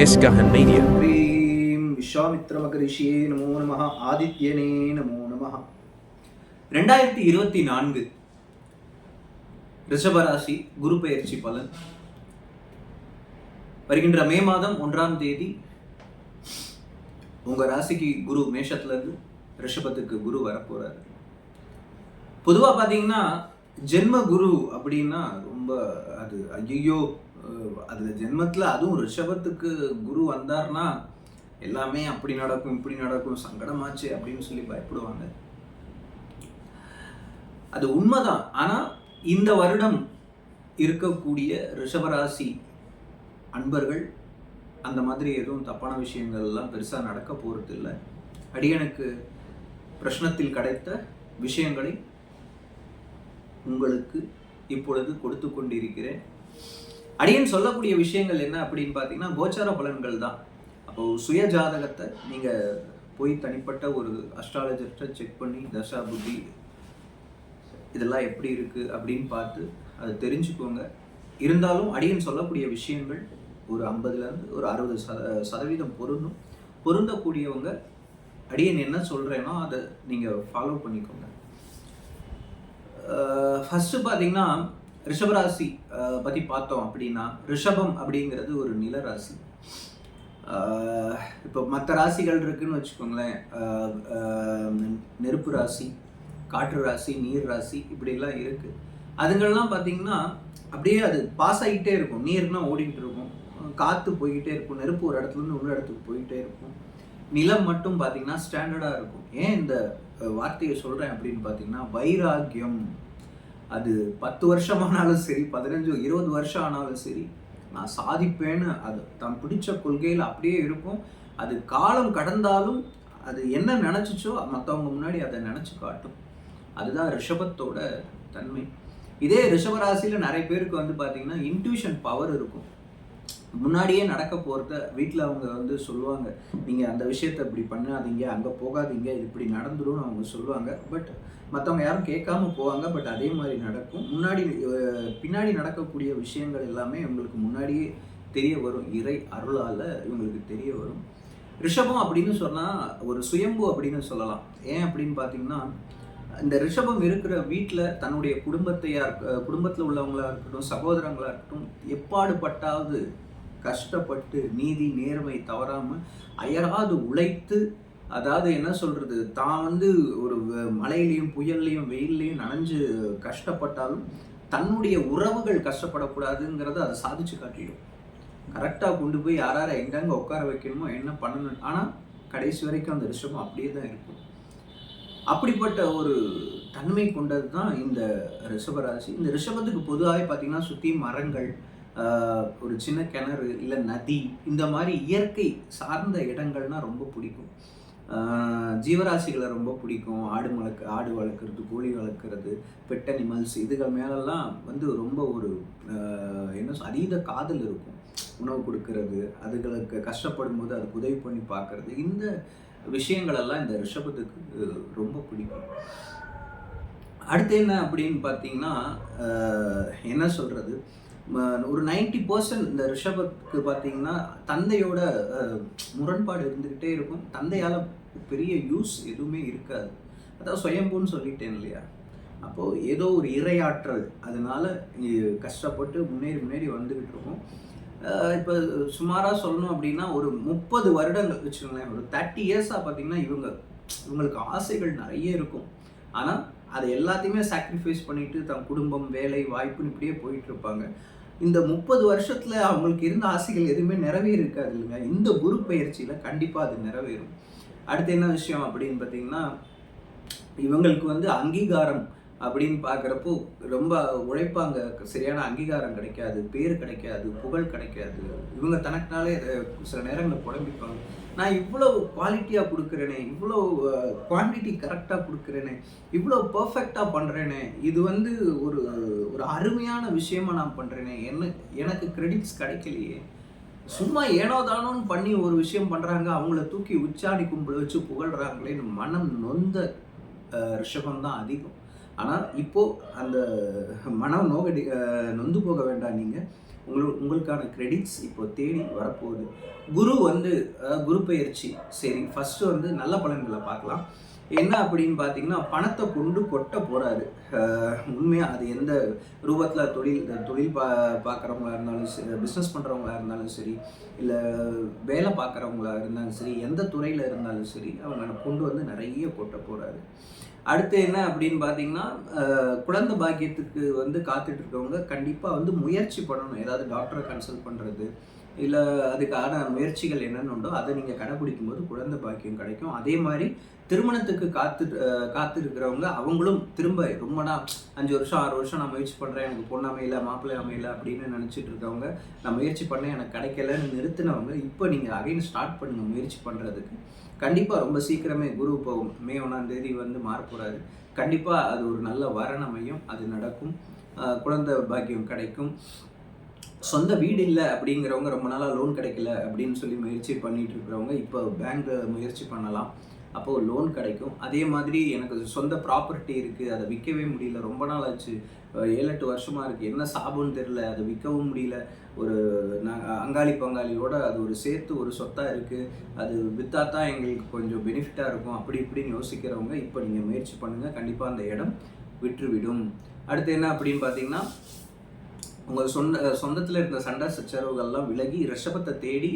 எஸ்கஹன் media ஸ்ரீம் விஸ்வாமித்ர மகரிஷியே நமோ நம ஆதித்யனே நமோ நம ரெண்டாயிரத்தி இருபத்தி நான்கு ரிஷபராசி குரு பயிற்சி பலன். வருகின்ற மே மாதம் ஒன்றாம் தேதி உங்க ராசிக்கு குரு மேஷத்துல இருந்து ரிஷபத்துக்கு குரு வரப்போறாரு. பொதுவா பாத்தீங்கன்னா ஜென்ம குரு அப்படின்னா ரொம்ப அது ஐயோ அதில் ஜென்மத்தில் அதுவும் ரிஷபத்துக்கு குரு வந்தார்னா எல்லாமே அப்படி நடக்கும் இப்படி நடக்கும் சங்கடமாச்சு அப்படின்னு சொல்லி பயப்படுவாங்க. அது உண்மைதான். ஆனால் இந்த வருடம் இருக்கக்கூடிய ரிஷபராசி அன்பர்கள் அந்த மாதிரி எதுவும் தப்பான விஷயங்கள் எல்லாம் நடக்க போகிறது இல்லை அடியனுக்கு பிரச்சனத்தில் கிடைத்த விஷயங்களை உங்களுக்கு இப்பொழுது கொடுத்து கொண்டிருக்கிறேன். அடியன் சொல்லக்கூடிய விஷயங்கள் என்ன அப்படின்னு பார்த்தீங்கன்னா கோச்சார பலன்கள் தான். அப்போ சுய ஜாதகத்தை நீங்கள் போய் தனிப்பட்ட ஒரு அஸ்ட்ராலஜர்கிட்ட செக் பண்ணி தசா புத்தி இதெல்லாம் எப்படி இருக்குது அப்படின்னு பார்த்து அதை தெரிஞ்சுக்கோங்க. இருந்தாலும் அடியன் சொல்லக்கூடிய விஷயங்கள் ஒரு ஐம்பதுலேருந்து ஒரு அறுபது சத சதவீதம் பொருந்தும். பொருந்தக்கூடியவங்க அடியன் என்ன சொல்கிறேனோ அதை நீங்கள் ஃபாலோ பண்ணிக்கோங்க. ஃபஸ்ட்டு பார்த்தீங்கன்னா ரிஷபராசி பற்றி பார்த்தோம் அப்படின்னா ரிஷபம் அப்படிங்கிறது ஒரு நிலராசி. இப்போ மற்ற ராசிகள் இருக்குன்னு வச்சுக்கோங்களேன் நெருப்பு ராசி காற்று ராசி நீர் ராசி இப்படிலாம் இருக்குது அதுங்கள்லாம் பார்த்தீங்கன்னா அப்படியே அது பாஸ் ஆகிட்டே இருக்கும். நீர்னா ஓடிக்கிட்டு இருக்கும். காற்று போய்கிட்டே இருக்கும். நெருப்பு ஒரு இடத்துல இருந்து ஒரு இடத்துக்கு போயிட்டே இருக்கும். நிலம் மட்டும் பார்த்தீங்கன்னா ஸ்டாண்டர்டாக இருக்கும். ஏன் இந்த வார்த்தையை சொல்கிறேன் அப்படின்னு பார்த்தீங்கன்னா வைராக்கியம். அது பத்து வருஷமானாலும் சரி பதினஞ்சு இருபது வருஷம் ஆனாலும் சரி நான் சாதிப்பேன்னு அது தான் பிடிச்ச கொள்கையில் அப்படியே இருக்கும். அது காலம் கடந்தாலும் அது என்ன நினச்சிச்சோ மற்றவங்க முன்னாடி அதை நினச்சி காட்டும். அதுதான் ரிஷபத்தோட தன்மை. இதே ரிஷபராசியில் நிறைய பேருக்கு வந்து பார்த்தீங்கன்னா இன்ட்யூஷன் பவர் இருக்கும். முன்னாடியே நடக்க போகிறத வீட்டில் அவங்க வந்து சொல்லுவாங்க. நீங்கள் அந்த விஷயத்தை இப்படி பண்ணாதீங்க அங்கே போகாதீங்க இது இப்படி நடந்துடும் அவங்க சொல்லுவாங்க. பட் மற்றவங்க யாரும் கேட்காம போவாங்க பட் அதே மாதிரி நடக்கும். முன்னாடி பின்னாடி நடக்கக்கூடிய விஷயங்கள் எல்லாமே இவங்களுக்கு முன்னாடியே தெரிய வரும். இறை அருளால் இவங்களுக்கு தெரிய வரும். ரிஷபம் அப்படின்னு சொன்னால் ஒரு சுயம்பு அப்படின்னு சொல்லலாம். ஏன் அப்படின்னு பார்த்தீங்கன்னா இந்த ரிஷபம் இருக்கிற வீட்டில் தன்னுடைய குடும்பத்தையாக இருக்க குடும்பத்தில் உள்ளவங்களா இருக்கட்டும் சகோதரங்களாக இருக்கட்டும் எப்பாடுபட்டாவது கஷ்டப்பட்டு நீதி நேர்மை தவறாமல் அயராது உழைத்து அதாவது என்ன சொல்கிறது தான் வந்து ஒரு வ- மழையிலையும் புயல்லையும் வெயில்லையும் நனைஞ்சு கஷ்டப்பட்டாலும் தன்னுடைய உறவுகள் கஷ்டப்படக்கூடாதுங்கிறத அதை சாதிச்சு காட்டிடும். கரெக்டாக கொண்டு போய் யார் யாரை உட்கார வைக்கணுமோ என்ன பண்ணணும் ஆனால் கடைசி வரைக்கும் அந்த ரிஷபம் அப்படியே தான் இருக்கும். அப்படிப்பட்ட ஒரு தன்மை கொண்டது தான் இந்த ரிஷபராசி இந்த ரிஷபத்துக்கு பொதுவாகவே பார்த்தீங்கன்னா சுற்றி மரங்கள் ஒரு சின்ன கிணறு இல்லை நதி இந்த மாதிரி இயற்கை சார்ந்த இடங்கள்னா ரொம்ப பிடிக்கும். ஜீவராசிகளை ரொம்ப பிடிக்கும். ஆடு வளர்க்க ஆடு வளர்க்குறது கோழி வளர்க்குறது பெட் அனிமல்ஸ் இதுகள் மேலெல்லாம் வந்து ரொம்ப ஒரு என்ன அதீத காதல் இருக்கும். உணவு கொடுக்கறது அதுகளுக்கு கஷ்டப்படும் போது அதுக்கு உதவி பண்ணி பார்க்கறது இந்த விஷயங்களெல்லாம் இந்த ரிஷபத்துக்கு ரொம்ப பிடிக்கும். அடுத்து என்ன அப்படின்னு பார்த்தீங்கன்னா என்ன சொல்கிறது ஒரு 90% பர்சன்ட் இந்த ரிஷபத்துக்கு பார்த்தீங்கன்னா தந்தையோட முரண்பாடு இருந்துக்கிட்டே இருக்கும். தந்தையால் பெரிய யூஸ் எதுவுமே இருக்காது. அதான் சுயம்புன்னு சொல்லிட்டேன் இல்லையா? அப்போது ஏதோ ஒரு இரையாற்றல் அதனால கஷ்டப்பட்டு முன்னேறி முன்னேறி வந்துக்கிட்டு இருக்கும். இப்போ சுமாராக சொல்லணும் அப்படின்னா ஒரு முப்பது வருடங்கள் வச்சுக்கோங்களேன். ஒரு தேர்ட்டி இயர்ஸாக பார்த்தீங்கன்னா இவங்க இவங்களுக்கு ஆசைகள் நிறைய இருக்கும். ஆனால் அதை எல்லாத்தையுமே சாக்ரிஃபைஸ் பண்ணிட்டு தன் குடும்பம் வேலை வாய்ப்புன்னு இப்படியே போயிட்டு இருப்பாங்க. இந்த முப்பது வருஷத்துல அவங்களுக்கு இருந்த ஆசைகள் எதுவுமே நிறைவேறி இருக்காது இல்லைங்க. இந்த குரு பயிற்சியில கண்டிப்பா அது நிறைவேறும். அடுத்து என்ன விஷயம் அப்படின்னு பார்த்தீங்கன்னா இவங்களுக்கு வந்து அங்கீகாரம் அப்படின்னு பார்க்குறப்போ ரொம்ப உழைப்பாங்க. சரியான அங்கீகாரம் கிடைக்காது பேர் கிடைக்காது புகழ் கிடைக்காது. இவங்க தனக்குனாலே சில நேரங்களில் குழம்பிப்பாங்க நான் இவ்வளோ குவாலிட்டியாக கொடுக்குறேனே இவ்வளோ குவான்டிட்டி கரெக்டாக கொடுக்குறேனே இவ்வளோ பர்ஃபெக்டாக பண்ணுறேனே இது வந்து ஒரு ஒரு அருமையான விஷயமா நான் பண்ணுறேனே என்ன எனக்கு கிரெடிட்ஸ் கிடைக்கலையே. சும்மா ஏனோ தானோன்னு பண்ணி ஒரு விஷயம் பண்ணுறாங்க அவங்கள தூக்கி உச்சாணி கும்பிட வச்சு புகழ்கிறாங்களேன்னு மனம் நொந்த ரிஷபம் தான் அதிகம். ஆனால் இப்போது அந்த மனம் நோகடி நொந்து போக வேண்டாம் நீங்கள் உங்களுக்கு உங்களுக்கான கிரெடிட்ஸ் இப்போ தேடி வரப்போகுது. குரு வந்து அதாவது குரு பயிற்சி. சரி ஃபஸ்ட்டு வந்து நல்ல பலன்களை பார்க்கலாம். என்ன அப்படின்னு பார்த்தீங்கன்னா பணத்தை கொண்டு கொட்ட போகிறாரு உண்மையாக அது எந்த ரூபத்தில் தொழில் தொழில் பா பார்க்குறவங்களா இருந்தாலும் சரி பிஸ்னஸ் பண்ணுறவங்களா இருந்தாலும் சரி இல்லை வேலை பார்க்குறவங்களா இருந்தாலும் சரி எந்த துறையில் இருந்தாலும் சரி அவங்க கொண்டு வந்து நிறைய கொட்ட போகிறாரு அடுத்து என்ன அப்படின்னு பார்த்தீங்கன்னா குழந்தை பாக்கியத்துக்கு வந்து காத்துட்டு இருக்கவங்க கண்டிப்பாக வந்து முயற்சி பண்ணணும். ஏதாவது டாக்டரை கன்சல்ட் பண்ணுறது இல்லை அதுக்கான முயற்சிகள் என்னென்னு உண்டோ அதை நீங்கள் கடைபிடிக்கும் போது குழந்தை பாக்கியம் கிடைக்கும். அதே மாதிரி திருமணத்துக்கு காத்து காத்திருக்கிறவங்க காத்து இருக்கிறவங்க அவங்களும் திரும்ப ரொம்ப நாள் அஞ்சு வருஷம் ஆறு வருஷம் நான் முயற்சி பண்ணுறேன் எனக்கு பொண்ணு அமையல மாப்பிள்ளை அமையல அப்படின்னு நினச்சிட்டு இருக்கவங்க நான் முயற்சி பண்ணேன் எனக்கு கிடைக்கலன்னு நிறுத்தினவங்க இப்போ நீங்கள் அகைன் ஸ்டார்ட் பண்ணுங்க முயற்சி பண்ணுறதுக்கு கண்டிப்பாக ரொம்ப சீக்கிரமே குரு இப்போ மே ஒன்றாம் தேதி வந்து மாறக்கூடாது. கண்டிப்பாக அது ஒரு நல்ல வரணமையும் அது நடக்கும். குழந்தை பாக்கியம் கிடைக்கும். சொந்த வீடு இல்லை அப்படிங்கிறவங்க ரொம்ப நாளாக லோன் கிடைக்கல அப்படின்னு சொல்லி முயற்சி பண்ணிட்டு இருக்கிறவங்க இப்போ பேங்க் முயற்சி பண்ணலாம். அப்போது லோன் கிடைக்கும். அதே மாதிரி எனக்கு சொந்த ப்ராப்பர்ட்டி இருக்குது அதை விற்கவே முடியல. ரொம்ப நாள் ஆச்சு. ஏழு எட்டு வருஷமாக இருக்குது என்ன சாபம்னு தெரில அதை விற்கவும் முடியல. ஒரு அங்காளி பங்காளியோட அது ஒரு சேர்த்து ஒரு சொத்தாக இருக்குது அது விற்றா தான் எங்களுக்கு கொஞ்சம் பெனிஃபிட்டாக இருக்கும். அப்படி இப்படின்னு யோசிக்கிறவங்க இப்போ நீங்கள் முயற்சி பண்ணுங்கள் கண்டிப்பாக அந்த இடம் விற்றுவிடும். அடுத்து என்ன அப்படின்னு பார்த்தீங்கன்னா உங்கள் சொந்த சொந்தத்தில் இருந்த சண்டை சச்சரவுகள்லாம் விலகி ரிஷபத்தை தேடி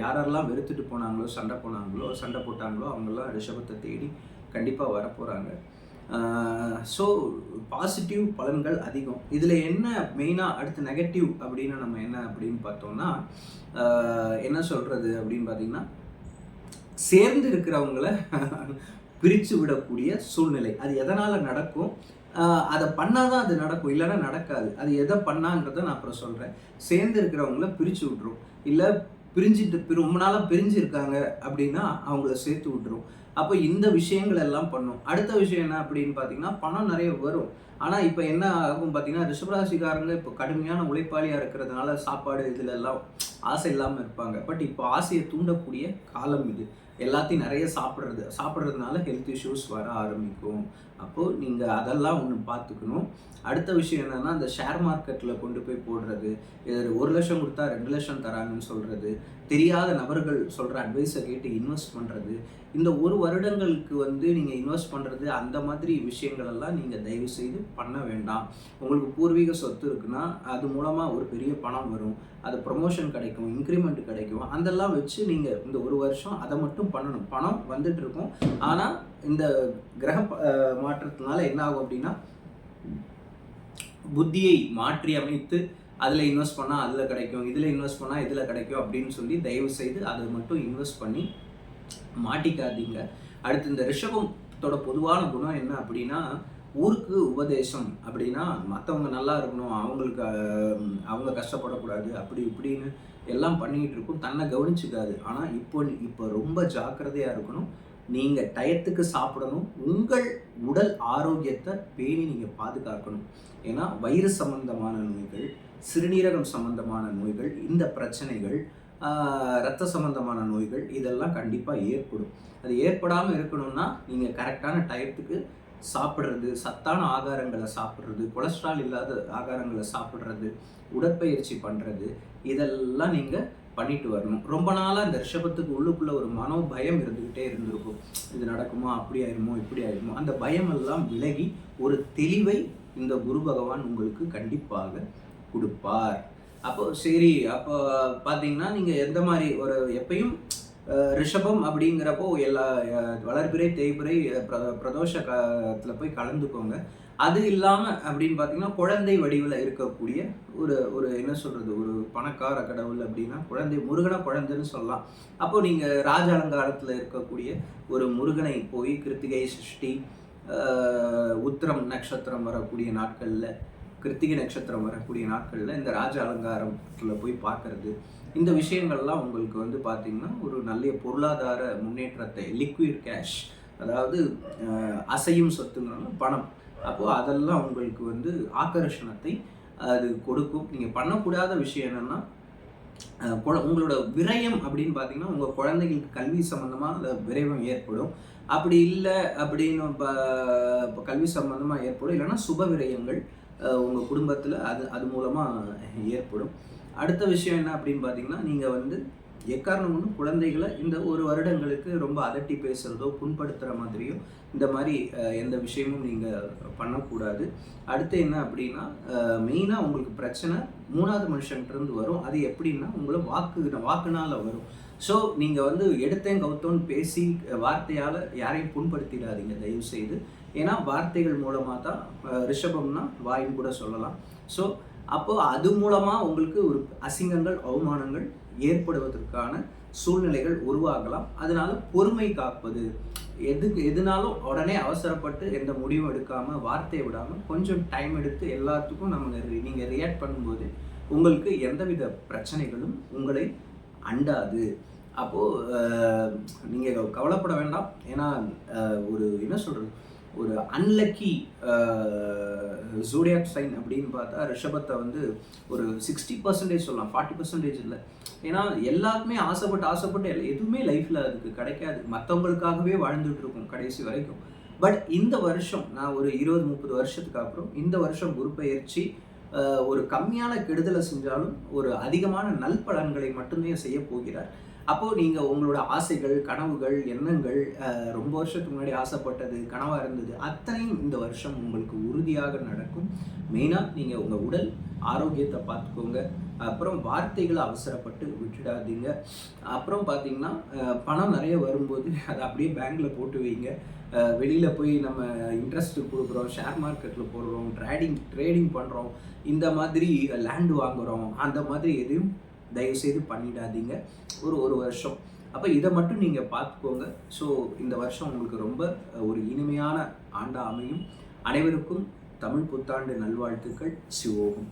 யாரெல்லாம் வெறுத்துட்டு போனாங்களோ சண்டை போனாங்களோ சண்டை போட்டாங்களோ அவங்கெல்லாம் ரிஷபத்தை தேடி கண்டிப்பாக வரப்போகிறாங்க ஸோ பாசிட்டிவ் பலன்கள் அதிகம். இதில் என்ன மெயினாக அடுத்து நெகட்டிவ் அப்படின்னு நம்ம என்ன அப்படின்னு பார்த்தோம்னா என்ன சொல்கிறது அப்படின்னு பார்த்தீங்கன்னா சேர்ந்து இருக்கிறவங்கள பிரித்து விடக்கூடிய சூழ்நிலை. அது எதனால் நடக்கும்? அதை அதை பண்ணாதான் அது நடக்கும். இல்லைன்னா நடக்காது. அது எதை பண்ணாங்கிறத நான் அப்புறம் சொல்கிறேன் சேர்ந்து இருக்கிறவங்கள பிரித்து விட்ரும் இல்லை பிரிஞ்சுட்டு ரொம்ப நாளாக பிரிஞ்சு இருக்காங்க அப்படின்னா அவங்கள சேர்த்து விட்ரும் அப்போ இந்த விஷயங்கள் எல்லாம் பண்ணும். அடுத்த விஷயம் என்ன அப்படின்னு பார்த்தீங்கன்னா பணம் நிறைய வரும். ஆனால் இப்போ என்ன ஆகும் பார்த்தீங்கன்னா ரிஷபராசிக்காரங்க இப்போ கடுமையான உழைப்பாளியாக இருக்கிறதுனால சாப்பாடு இதில் எல்லாம் ஆசை இல்லாமல் இருப்பாங்க. பட் இப்போ ஆசையை தூண்டக்கூடிய காலம் இது. எல்லாத்தையும் நிறைய சாப்பிட்றது சாப்பிட்றதுனால ஹெல்த் இஷ்யூஸ் வர ஆரம்பிக்கும். அப்போது நீங்கள் அதெல்லாம் ஒன்று பார்த்துக்கணும் அடுத்த விஷயம் என்னென்னா இந்த ஷேர் மார்க்கெட்டில் கொண்டு போய் போடுறது இது ஒரு லட்சம் கொடுத்தா ரெண்டு லட்சம் தராங்கன்னு சொல்கிறது தெரியாத நபர்கள் சொல்கிற அட்வைஸை கேட்டு இன்வெஸ்ட் பண்ணுறது இந்த ஒரு வருடங்களுக்கு வந்து நீங்கள் இன்வெஸ்ட் பண்ணுறது அந்த மாதிரி விஷயங்களெல்லாம் நீங்கள் தயவு செய்து பண்ண வேண்டாம். உங்களுக்கு பூர்வீக சொத்து இருக்குன்னா அது மூலமாக ஒரு பெரிய பணம் வரும். அது ப்ரொமோஷன் கிடைக்கும் இன்க்ரிமெண்ட் கிடைக்கும். அதெல்லாம் வச்சு நீங்கள் இந்த ஒரு வருஷம் அதை மட்டும் பண்ணணும். பணம் வந்துட்டு இருக்கும். ஆனால் இந்த கிரக மாற்றத்தினால என்ன ஆகும் அப்படின்னா புத்தியை மாற்றி அமைத்து அதில் இன்வெஸ்ட் பண்ணால் அதில் கிடைக்கும் இதில் இன்வெஸ்ட் பண்ணால் இதில் கிடைக்கும் அப்படின்னு சொல்லி தயவு செய்து அதை மட்டும் இன்வெஸ்ட் பண்ணி மாட்டிக்காதீங்க. அடுத்து இந்த ரிஷபத்தோட பொதுவான குணம் என்ன அப்படின்னா ஊருக்கு உபதேசம் அப்படின்னா மற்றவங்க நல்லா இருக்கணும் அவங்களுக்கு அவங்க கஷ்டப்படக்கூடாது அப்படி இப்படின்னு எல்லாம் பண்ணிக்கிட்டு இருக்கும். தன்னை கவனிச்சுக்காது. ஆனால் இப்போ இப்போ ரொம்ப ஜாக்கிரதையாக இருக்கணும். நீங்கள் டயத்துக்கு சாப்பிடணும். உங்கள் உடல் ஆரோக்கியத்தை பேணி நீங்கள் பாதுகாக்கணும். ஏன்னா வயிறு சம்பந்தமான நோய்கள் சிறுநீரகம் சம்பந்தமான நோய்கள் இந்த பிரச்சனைகள் ரத்த சம்பந்தமான நோய்கள் இதெல்லாம் கண்டிப்பாக ஏற்படும். அது ஏற்படாமல் இருக்கணும்னா நீங்கள் கரெக்டான டயத்துக்கு சாப்பிட்றது சத்தான ஆகாரங்களை சாப்பிட்றது கொலஸ்ட்ரால் இல்லாத ஆகாரங்களை சாப்பிட்றது உடற்பயிற்சி பண்ணுறது இதெல்லாம் நீங்கள் பண்ணிட்டு வரணும். ரொம்ப நாளாக அந்த ரிஷபத்துக்கு உள்ளுக்குள்ள ஒரு மனோ பயம் இருந்துக்கிட்டே இருந்திருக்கும். இது நடக்குமா? அப்படி ஆயிருமோ? இப்படி ஆயிருமோ? அந்த பயம் எல்லாம் விலகி ஒரு தெளிவை இந்த குரு பகவான் உங்களுக்கு கண்டிப்பாக கொடுப்பார். அப்போ சரி அப்போ பார்த்தீங்கன்னா நீங்கள் எந்த மாதிரி ஒரு எப்பயும் ரிஷபம் அப்படிங்கிறப்போ எல்லா வளர்பிறை தேய்பிறை அஹ், பிரதோஷ காலத்தில் போய் கலந்துக்கோங்க. அது இல்லாமல் அப்படின்னு பார்த்தீங்கன்னா குழந்தை வடிவில் இருக்கக்கூடிய ஒரு ஒரு என்ன சொல்கிறது ஒரு பணக்கார கடவுள் அப்படின்னா குழந்தை முருகனை குழந்தைன்னு சொல்லலாம். அப்போது நீங்கள் ராஜ அலங்காரத்தில் இருக்கக்கூடிய ஒரு முருகனை போய் கிருத்திகை சஷ்டி உத்திரம் நட்சத்திரம் வரக்கூடிய நாட்களில் கிருத்திகை நட்சத்திரம் வரக்கூடிய நாட்களில் இந்த ராஜ அலங்காரத்தில் போய் பார்க்கறது இந்த விஷயங்கள்லாம் உங்களுக்கு வந்து பார்த்திங்கன்னா ஒரு நல்ல பொருளாதார முன்னேற்றத்தை லிக்விட் கேஷ் அதாவது அசையும் சொத்துங்கனால பணம். அப்போது அதெல்லாம் உங்களுக்கு வந்து ஆக்கர்ஷணத்தை அது கொடுக்கும். நீங்கள் பண்ணக்கூடாத விஷயம் என்னென்னா உங்களோட விரயம் அப்படின்னு பார்த்தீங்கன்னா உங்கள் குழந்தைகளுக்கு கல்வி சம்மந்தமாக அந்த விரயம் ஏற்படும். அப்படி இல்லை அப்படின்னு இப்போ இப்போ கல்வி சம்மந்தமாக ஏற்படும். இல்லைன்னா சுப விரயங்கள் உங்கள் குடும்பத்தில் அது அது மூலமாக ஏற்படும். அடுத்த விஷயம் என்ன அப்படின்னு பார்த்தீங்கன்னா நீங்கள் வந்து எக்காரணம் ஒன்றும் குழந்தைகளை இந்த ஒரு வருடங்களுக்கு ரொம்ப அதட்டி பேசுகிறதோ புண்படுத்துகிற மாதிரியோ இந்த மாதிரி எந்த விஷயமும் நீங்கள் பண்ணக்கூடாது. அடுத்து என்ன அப்படின்னா மெயினாக உங்களுக்கு பிரச்சனை மூணாவது மனுஷன்கிட்டருந்து வரும். அது எப்படின்னா உங்களை வாக்கு வாக்குனால் வரும். ஸோ நீங்கள் வந்து எடுத்தேன் கவுத்தோன்னு பேசி வார்த்தையால் யாரையும் புண்படுத்திடாதீங்க தயவு செய்து ஏன்னா வார்த்தைகள் மூலமாக தான் ரிஷபம்னா வாயின்னு கூட சொல்லலாம். ஸோ அப்போது அது மூலமாக உங்களுக்கு ஒரு அசிங்கங்கள் அவமானங்கள் ஏற்படுவதற்கான சூழ்நிலைகள் உருவாகலாம். அதனால பொறுமை காப்பது. எதுக்கு எதுனாலும் உடனே அவசரப்பட்டு எந்த முடிவும் எடுக்காமல் வார்த்தையை விடாமல் கொஞ்சம் டைம் எடுத்து எல்லாத்துக்கும் நம்ம நீங்கள் ரியாக்ட் பண்ணும்போது உங்களுக்கு எந்தவித பிரச்சனைகளும் உங்களை அண்டாது. அப்போது நீங்கள் கவலைப்பட வேண்டாம். ஏன்னா ஒரு என்ன சொல்கிறது ஒரு அன்லக்கி ஜூடியாக் சைன் அப்படின்னு பார்த்தா ரிஷபத்தை வந்து ஒரு சிக்ஸ்டி பர்சன்டேஜ் சொல்லலாம். ஃபார்ட்டி பர்சன்டேஜ் இல்லை. ஏன்னா எல்லாருக்குமே ஆசைப்பட்டு ஆசைப்பட்டு எதுவுமே லைஃப்பில் அதுக்கு கிடைக்காது. மற்றவங்களுக்காகவே வாழ்ந்துட்டு இருக்கும் கடைசி வரைக்கும். பட் இந்த வருஷம் நான் ஒரு இருபது முப்பது வருஷத்துக்கு அப்புறம் இந்த வருஷம் குருப்பெயர்ச்சி ஒரு கம்மியான கெடுதலை செஞ்சாலும் ஒரு அதிகமான நல்பலன்களை மட்டுமே செய்ய போகிறார். அப்போது நீங்கள் உங்களோட ஆசைகள் கனவுகள் எண்ணங்கள் ரொம்ப வருஷத்துக்கு முன்னாடி ஆசைப்பட்டது கனவாக இருந்தது அத்தனையும் இந்த வருஷம் உங்களுக்கு உறுதியாக நடக்கும். மெயினாக நீங்கள் உங்கள் உடல் ஆரோக்கியத்தை பார்த்துக்கோங்க. அப்புறம் வார்த்தைகளை அவசரப்பட்டு விட்டுடாதீங்க. அப்புறம் பார்த்தீங்கன்னா பணம் நிறைய வரும்போது அதை அப்படியே பேங்க்கில் போட்டு வைங்க. வெளியில் போய் நம்ம இன்ட்ரெஸ்ட் கொடுக்குறோம் ஷேர் மார்க்கெட்டில் போடுறோம் ட்ரேடிங் ட்ரேடிங் பண்ணுறோம் இந்த மாதிரி லேண்டு வாங்குறோம் அந்த மாதிரி எதையும் தயவுசெய்து பண்ணிடாதீங்க. ஒரு ஒரு வருஷம். அப்போ இதை மட்டும் நீங்கள் பார்த்துக்கோங்க. ஸோ இந்த வருஷம் உங்களுக்கு ரொம்ப ஒரு இனிமையான ஆண்டாக அமையும். அனைவருக்கும் தமிழ் புத்தாண்டு நல்வாழ்த்துக்கள். சிவோகம்.